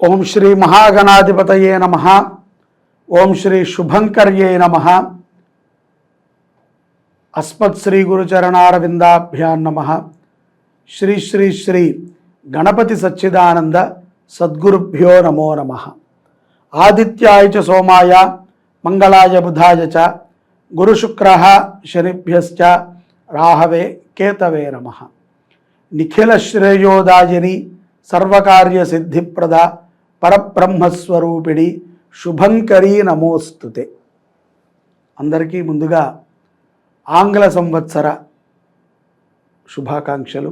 ఓం శ్రీ మహాగణాధిపతయే నమ. ఓం శ్రీ శుభంకర్యే నమ. అస్మత్ శ్రీ గురుచరణారవిందాభ్యాన్ నమ. శ్రీ శ్రీ శ్రీ గణపతి సచ్చిదానంద సద్గురుభ్యో నమో నమ. ఆదిత్యాయ చ సోమాయ మంగళాయ బుధాయ చ గురుశుక్ర శనిభ్యశ్చ రాహవే కేతవే నమ. నిఖిల శ్రేయోదాయని సర్వకార్య సిద్ధిప్రద పరబ్రహ్మస్వరూపిణి శుభంకరీ నమోస్తుతే. అందరికీ ముందుగా ఆంగ్ల సంవత్సర శుభాకాంక్షలు.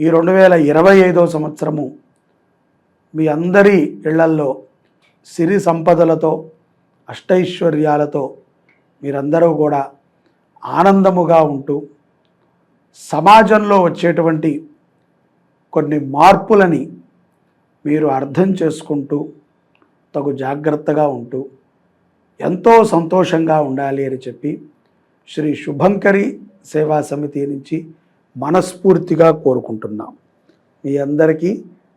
ఈ రెండు వేల ఇరవై ఐదో సంవత్సరము మీ అందరి ఇళ్ళల్లో సిరి సంపదలతో అష్టైశ్వర్యాలతో మీరందరూ కూడా ఆనందముగా ఉంటూ సమాజంలో వచ్చేటువంటి కొన్ని మార్పులని మీరు అర్థం చేసుకుంటూ తగు జాగ్రత్తగా ఉంటూ ఎంతో సంతోషంగా ఉండాలి అని చెప్పి శ్రీ శుభంకరి సేవా సమితి నుంచి మనస్ఫూర్తిగా కోరుకుంటున్నాం. మీ అందరికీ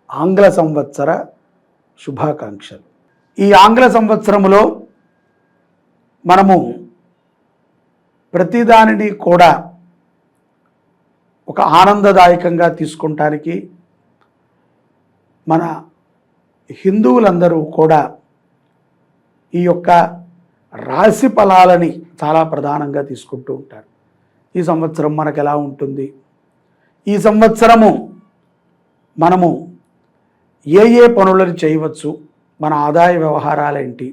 ఆంగ్ల సంవత్సర శుభాకాంక్షలు. ఈ ఆంగ్ల సంవత్సరంలో మనము ప్రతిదానిని కూడా ఒక ఆనందదాయకంగా తీసుకుంటానికి మన హిందువులందరూ కూడా ఈ యొక్క రాశి ఫలాలని చాలా ప్రధానంగా తీసుకుంటూ ఉంటారు. ఈ సంవత్సరం మనకు ఎలా ఉంటుంది? ఈ సంవత్సరము మనము ఏ ఏ పనులను చేయవచ్చు? మన ఆదాయ వ్యవహారాలేంటి?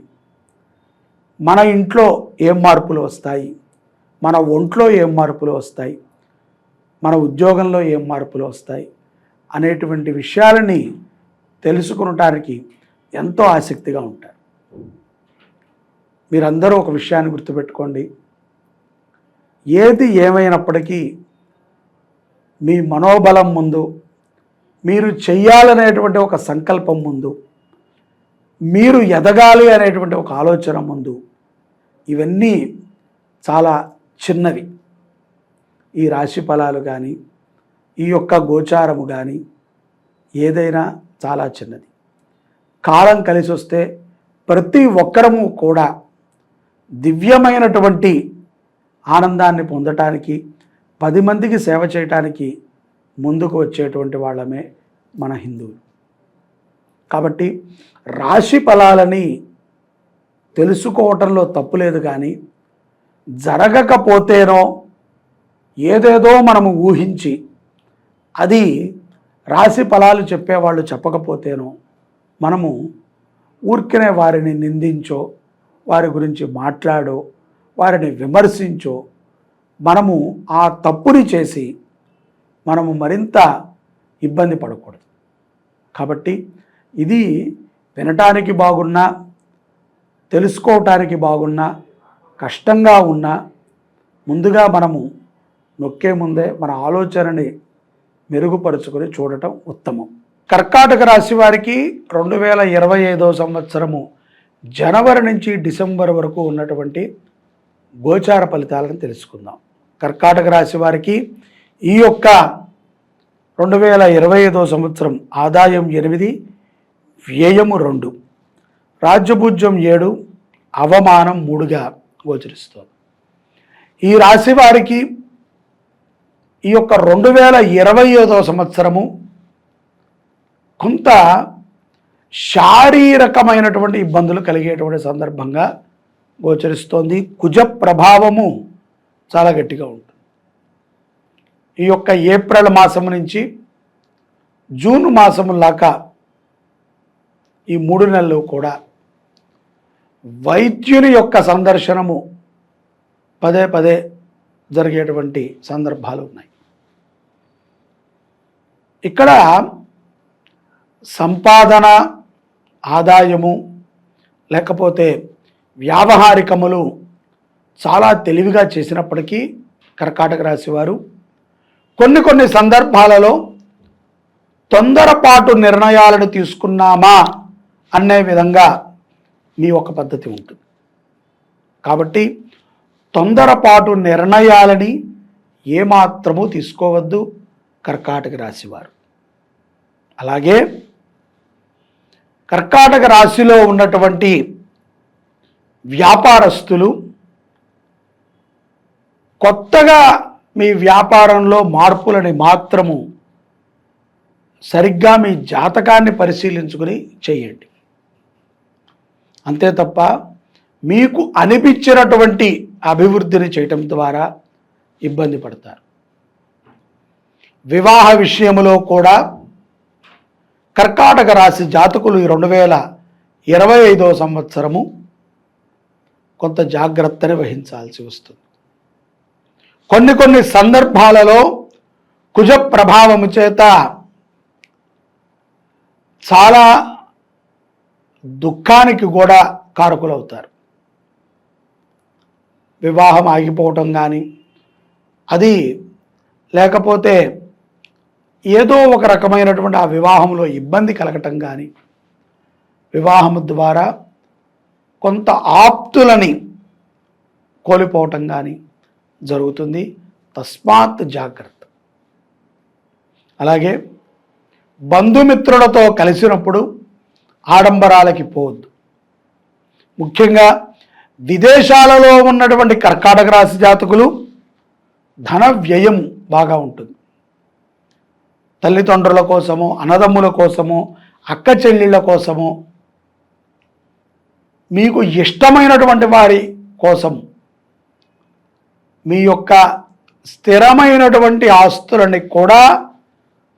మన ఇంట్లో ఏం మార్పులు వస్తాయి? మన ఒంట్లో ఏం మార్పులు వస్తాయి? మన ఉద్యోగంలో ఏం మార్పులు వస్తాయి? అనేటువంటి విషయాలని తెలుసుకునటానికి ఎంతో ఆసక్తిగా ఉంటారు. మీరందరూ ఒక విషయాన్ని గుర్తుపెట్టుకోండి. ఏది ఏమైనప్పటికీ మీ మనోబలం ముందు మీరు చెయ్యాలనేటువంటి ఒక సంకల్పం ముందు మీరు ఎదగాలి అనేటువంటి ఒక ఆలోచన ముందు ఇవన్నీ చాలా చిన్నవి. ఈ రాశి ఫలాలు కానీ ఈ యొక్క గోచారము కానీ ఏదైనా చాలా చిన్నది. కాలం కలిసి వస్తే ప్రతి ఒక్కరము కూడా దివ్యమైనటువంటి ఆనందాన్ని పొందటానికి పది మందికి సేవ చేయటానికి ముందుకు వచ్చేటువంటి వాళ్ళమే మన హిందువులు. కాబట్టి రాశి ఫలాలని తెలుసుకోవటంలో తప్పు లేదు కానీ జరగకపోతేనో ఏదేదో మనము ఊహించి అది రాశి ఫలాలు చెప్పేవాళ్ళు చెప్పకపోతేనో మనము ఊరికనే వారిని నిందించో వారి గురించి మాట్లాడో వారిని విమర్శించో మనము ఆ తప్పుని చేసి మనము మరింత ఇబ్బంది పడకూడదు. కాబట్టి ఇది వినటానికి బాగున్నా తెలుసుకోవటానికి బాగున్నా కష్టంగా ఉన్నా ముందుగా మనము నొక్కే ముందే మన ఆలోచనని మెరుగుపరుచుకొని చూడటం ఉత్తమం. కర్కాటక రాశి వారికి రెండు వేల ఇరవై ఐదో సంవత్సరము జనవరి నుంచి డిసెంబర్ వరకు ఉన్నటువంటి గోచార ఫలితాలను తెలుసుకుందాం. కర్కాటక రాశి వారికి ఈ యొక్క రెండు వేల ఇరవై ఐదో సంవత్సరం ఆదాయం ఎనిమిది వ్యయము రెండు రాజ్యభుజ్యం ఏడు అవమానం మూడుగా గోచరిస్తుంది. ఈ రాశి వారికి ఈ యొక్క రెండు వేల ఇరవై ఐదో సంవత్సరము కొంత శారీరకమైనటువంటి ఇబ్బందులు కలిగేటువంటి సందర్భంగా గోచరిస్తోంది. కుజ ప్రభావము చాలా గట్టిగా ఉంటుంది. ఈ యొక్క ఏప్రిల్ మాసం నుంచి జూన్ మాసము ఈ మూడు నెలలు కూడా వైద్యుని యొక్క సందర్శనము పదే పదే జరిగేటువంటి సందర్భాలు ఉన్నాయి. ఇక్కడ సంపాదన ఆదాయము లేకపోతే వ్యావహారికములు చాలా తెలివిగా చేసినప్పటికీ కర్కాటక రాశివారు కొన్ని కొన్ని సందర్భాలలో తొందరపాటు నిర్ణయాలను తీసుకున్నామా అనే విధంగా మీ ఒక పద్ధతి ఉంటుంది. కాబట్టి తొందరపాటు నిర్ణయాలని ఏమాత్రము తీసుకోవద్దు. కర్కాటక రాశివారు. అలాగే కర్కాటక రాశిలో ఉన్నటువంటి వ్యాపారస్తులు కొత్తగా మీ వ్యాపారంలో మార్పులని మాత్రము సరిగ్గా మీ జాతకాన్ని పరిశీలించుకుని చేయండి. అంతే తప్ప మీకు అనిపించినటువంటి అభివృద్ధిని చేయటం ద్వారా ఇబ్బంది పడతారు. వివాహ విషయంలో కూడా కర్కాటక రాశి జాతకులు ఈ రెండు వేల ఇరవై ఐదో సంవత్సరము కొంత జాగ్రత్తని వహించాల్సి వస్తుంది. కొన్ని కొన్ని సందర్భాలలో కుజ ప్రభావము చేత చాలా దుఃఖానికి కూడా కారకులవుతారు. వివాహం ఆగిపోవటం కానీ అది లేకపోతే ఏదో ఒక రకమైనటువంటి ఆ వివాహంలో ఇబ్బంది కలగటం కానీ వివాహం ద్వారా కొంత ఆప్తులని కోల్పోవటం కానీ జరుగుతుంది. తస్మాత్ జాగ్రత్త. అలాగే బంధుమిత్రులతో కలిసినప్పుడు ఆడంబరాలకి పోవద్దు. ముఖ్యంగా విదేశాలలో ఉన్నటువంటి కర్కాటక రాశి జాతకులు ధన వ్యయం బాగా ఉంటుంది. తల్లిదండ్రుల కోసము అన్నదమ్ముల కోసము అక్క చెల్లెళ్ళ కోసము మీకు ఇష్టమైనటువంటి వారి కోసం మీ యొక్క స్థిరమైనటువంటి ఆస్తులని కూడా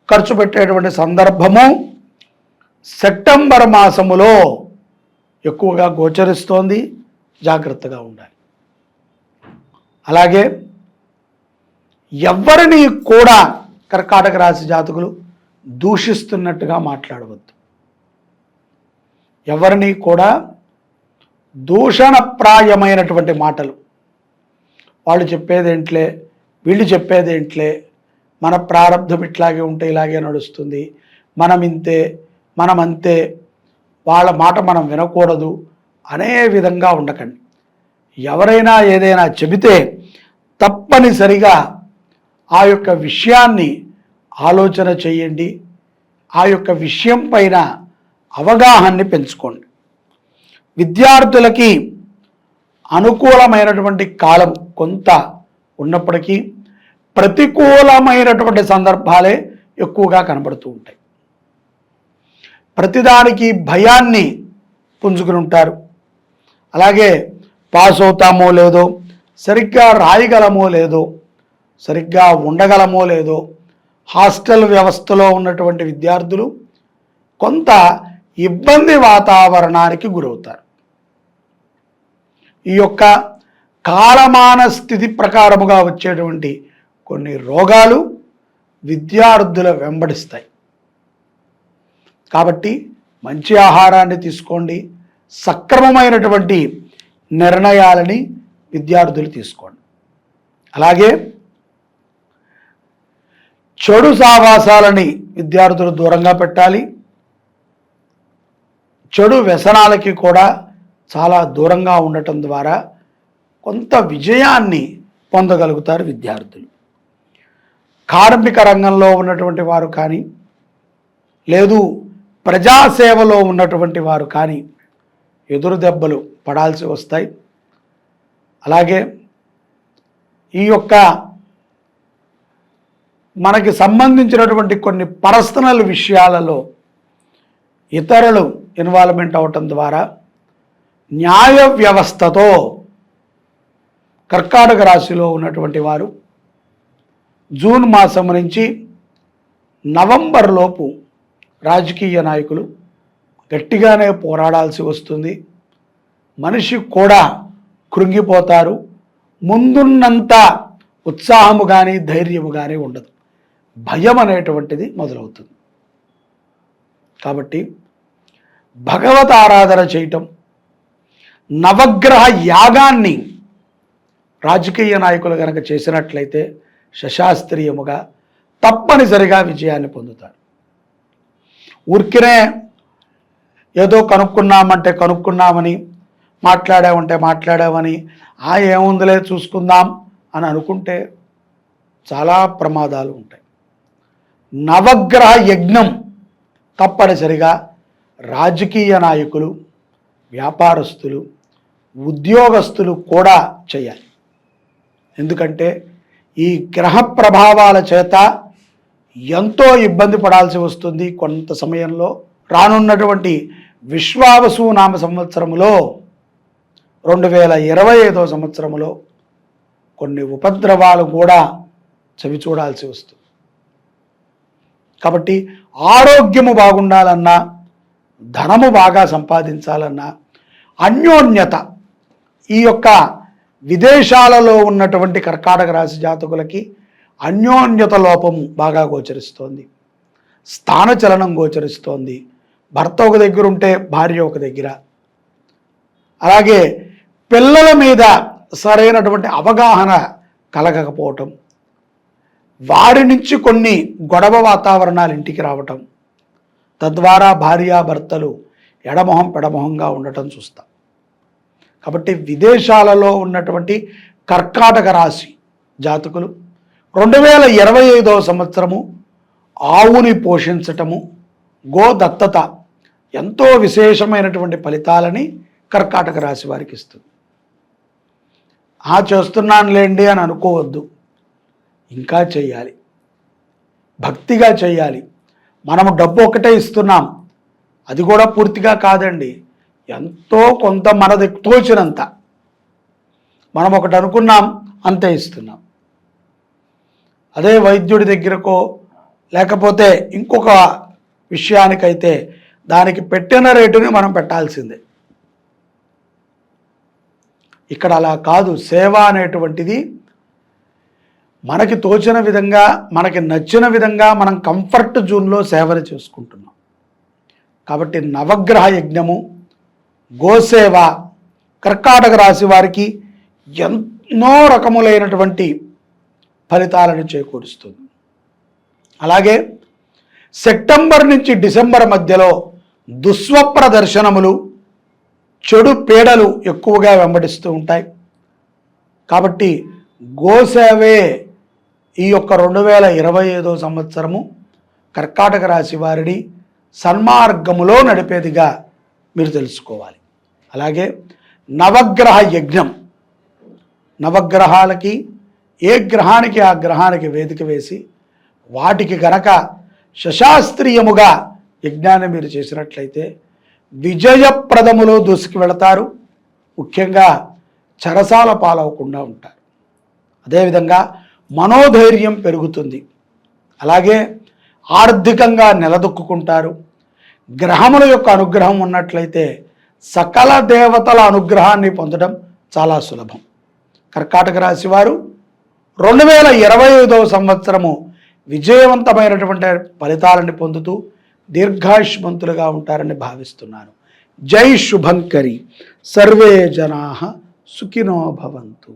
ఖర్చు పెట్టేటువంటి సందర్భము సెప్టెంబర్ మాసములో ఎక్కువగా గోచరిస్తోంది. జాగ్రత్తగా ఉండాలి. అలాగే ఎవరిని కూడా కర్కాటక రాశి జాతకులు దూషిస్తున్నట్టుగా మాట్లాడవద్దు. ఎవరిని కూడా దూషణప్రాయమైనటువంటి మాటలు. వాళ్ళు చెప్పేదేంట్లే వీళ్ళు చెప్పేదేంట్లే మన ప్రారంభం ఇట్లాగే ఉంటే ఇలాగే నడుస్తుంది మనం ఇంతే మనం అంతే వాళ్ళ మాట మనం వినకూడదు అనే విధంగా ఉండకండి. ఎవరైనా ఏదైనా చెబితే తప్పనిసరిగా ఆ యొక్క విషయాన్ని ఆలోచన చేయండి. ఆ యొక్క విషయం పైన అవగాహన్ని పెంచుకోండి. విద్యార్థులకి అనుకూలమైనటువంటి కాలం కొంత ఉన్నప్పటికీ ప్రతికూలమైనటువంటి సందర్భాలే ఎక్కువగా కనబడుతూ ఉంటాయి. ప్రతిదానికి భయాన్ని పుంజుకుని ఉంటారు. అలాగే పాస్ అవుతామో లేదో సరిగ్గా రాయగలమో లేదో సరిగ్గా ఉండగలమో లేదో హాస్టల్ వ్యవస్థలో ఉన్నటువంటి విద్యార్థులు కొంత ఇబ్బంది వాతావరణానికి గురవుతారు. ఈ యొక్క కాలమాన స్థితి ప్రకారముగా వచ్చేటువంటి కొన్ని రోగాలు విద్యార్థుల వెంబడిస్తాయి. కాబట్టి మంచి ఆహారాన్ని తీసుకోండి సక్రమమైనటువంటి నిర్ణయాలని విద్యార్థులు తీసుకోండి. అలాగే చెడు సావాసాలని విద్యార్థులు దూరంగా పెట్టాలి. చెడు వ్యసనాలకి కూడా చాలా దూరంగా ఉండటం ద్వారా కొంత విజయాన్ని పొందగలుగుతారు విద్యార్థులు. కార్మిక రంగంలో ఉన్నటువంటి వారు కానీ లేదు ప్రజాసేవలో ఉన్నటువంటి వారు కానీ ఎదురు దెబ్బలు పడాల్సి వస్తాయి. అలాగే ఈ యొక్క మనకి సంబంధించినటువంటి కొన్ని పర్సనల్ విషయాలలో ఇతరులు ఇన్వాల్వ్మెంట్ అవటం ద్వారా న్యాయ వ్యవస్థతో కర్కాటక రాశిలో ఉన్నటువంటి వారు జూన్ మాసం నుంచి నవంబర్లోపు రాజకీయ నాయకులు గట్టిగానే పోరాడాల్సి వస్తుంది. మనిషి కూడా కృంగిపోతారు. ముందున్నంత ఉత్సాహము కానీ ధైర్యము కానీ ఉండదు. భయం అనేటువంటిది మొదలవుతుంది. కాబట్టి భగవత్ ఆరాధన చేయటం నవగ్రహ యాగాన్ని రాజకీయ నాయకులు కనుక చేసినట్లయితే శశాస్త్రీయముగా తప్పనిసరిగా విజయాన్ని పొందుతారు. ఊరికినే ఏదో కనుక్కున్నామంటే కనుక్కున్నామని మాట్లాడామంటే మాట్లాడామని ఆ ఏముందిలే చూసుకుందాం అని అనుకుంటే చాలా ప్రమాదాలు ఉంటాయి. నవగ్రహ యజ్ఞం తప్పనిసరిగా రాజకీయ నాయకులు వ్యాపారస్తులు ఉద్యోగస్తులు కూడా చేయాలి. ఎందుకంటే ఈ గ్రహ ప్రభావాల చేత ఎంతో ఇబ్బంది పడాల్సి వస్తుంది కొంత సమయంలో. రానున్నటువంటి విశ్వావసు నామ సంవత్సరములో రెండు వేల ఇరవై ఐదో సంవత్సరములో కొన్ని ఉపద్రవాలు కూడా చవి చూడాల్సి వస్తుంది. కాబట్టి ఆరోగ్యము బాగుండాలన్నా ధనము బాగా సంపాదించాలన్నా అన్యోన్యత ఈ యొక్క విదేశాలలో ఉన్నటువంటి కర్కాటక రాశి జాతకులకి అన్యోన్యత లోపము బాగా గోచరిస్తోంది. స్థానచలనం గోచరిస్తోంది. భర్త ఒక దగ్గర ఉంటే భార్య ఒక దగ్గర. అలాగే పిల్లల మీద సరైనటువంటి అవగాహన కలగకపోవటం. వారి నుంచి కొన్ని గొడవ వాతావరణాలు ఇంటికి రావటం తద్వారా భార్యాభర్తలు ఎడమొహం పెడమొహంగా ఉండటం చూస్తాం. కాబట్టి విదేశాలలో ఉన్నటువంటి కర్కాటక రాశి జాతకులు రెండు వేల ఇరవై ఐదవ సంవత్సరము ఆవుని పోషించటము గో దత్తత ఎంతో విశేషమైనటువంటి ఫలితాలని కర్కాటక రాశి వారికి ఇస్తుంది. ఆ చేస్తున్నానులేండి అని అనుకోవద్దు. ఇంకా చేయాలి. భక్తిగా చేయాలి. మనము డబ్బు ఒకటే ఇస్తున్నాం. అది కూడా పూర్తిగా కాదండి. ఎంతో కొంత మనది తోచినంత మనం ఒకటి అనుకున్నాం అంతే ఇస్తున్నాం. అదే వైద్యుడి దగ్గరకో లేకపోతే ఇంకొక విషయానికైతే దానికి పెట్టిన రేటుని మనం పెట్టాల్సిందే. ఇక్కడ అలా కాదు. సేవ అనేటువంటిది మనకి తోచిన విధంగా మనకి నచ్చిన విధంగా మనం కంఫర్ట్ జోన్లో సేవలు చేసుకుంటున్నాం. కాబట్టి నవగ్రహ యజ్ఞము గోసేవ కర్కాటక రాశి వారికి ఎన్నో రకములైనటువంటి ఫలితాలను చేకూరుస్తుంది. అలాగే సెప్టెంబర్ నుంచి డిసెంబర్ మధ్యలో దుస్వప్న దర్శనములు చెడు పీడలు ఎక్కువగా వెంబడిస్తూ ఉంటాయి. కాబట్టి గోసేవే ఈ యొక్క రెండు వేల ఇరవై ఐదో సంవత్సరము కర్కాటక రాశి వారిని సన్మార్గములో నడిపేదిగా మీరు తెలుసుకోవాలి. అలాగే నవగ్రహ యజ్ఞం. నవగ్రహాలకి ఏ గ్రహానికి ఆ గ్రహానికి వేదిక వేసి వాటికి గనక శశాస్త్రీయముగా యజ్ఞాన్ని మీరు చేసినట్లయితే విజయప్రదములో దూసుకు వెళతారు. ముఖ్యంగా చరసాల పాలవకుండా ఉంటారు. అదేవిధంగా మనోధైర్యం పెరుగుతుంది. అలాగే ఆర్థికంగా నిలదొక్కుంటారు గ్రహముల యొక్క అనుగ్రహం ఉన్నట్లయితే సకల దేవతల అనుగ్రహాన్ని పొందడం చాలా సులభం. కర్కాటక రాశి వారు రెండు వేల ఇరవై ఐదవ సంవత్సరము విజయవంతమైనటువంటి ఫలితాలను పొందుతూ దీర్ఘాయుష్మంతులుగా ఉంటారని భావిస్తున్నాను జై శుభంకరి. సర్వే జనా సుఖినో భవంతు.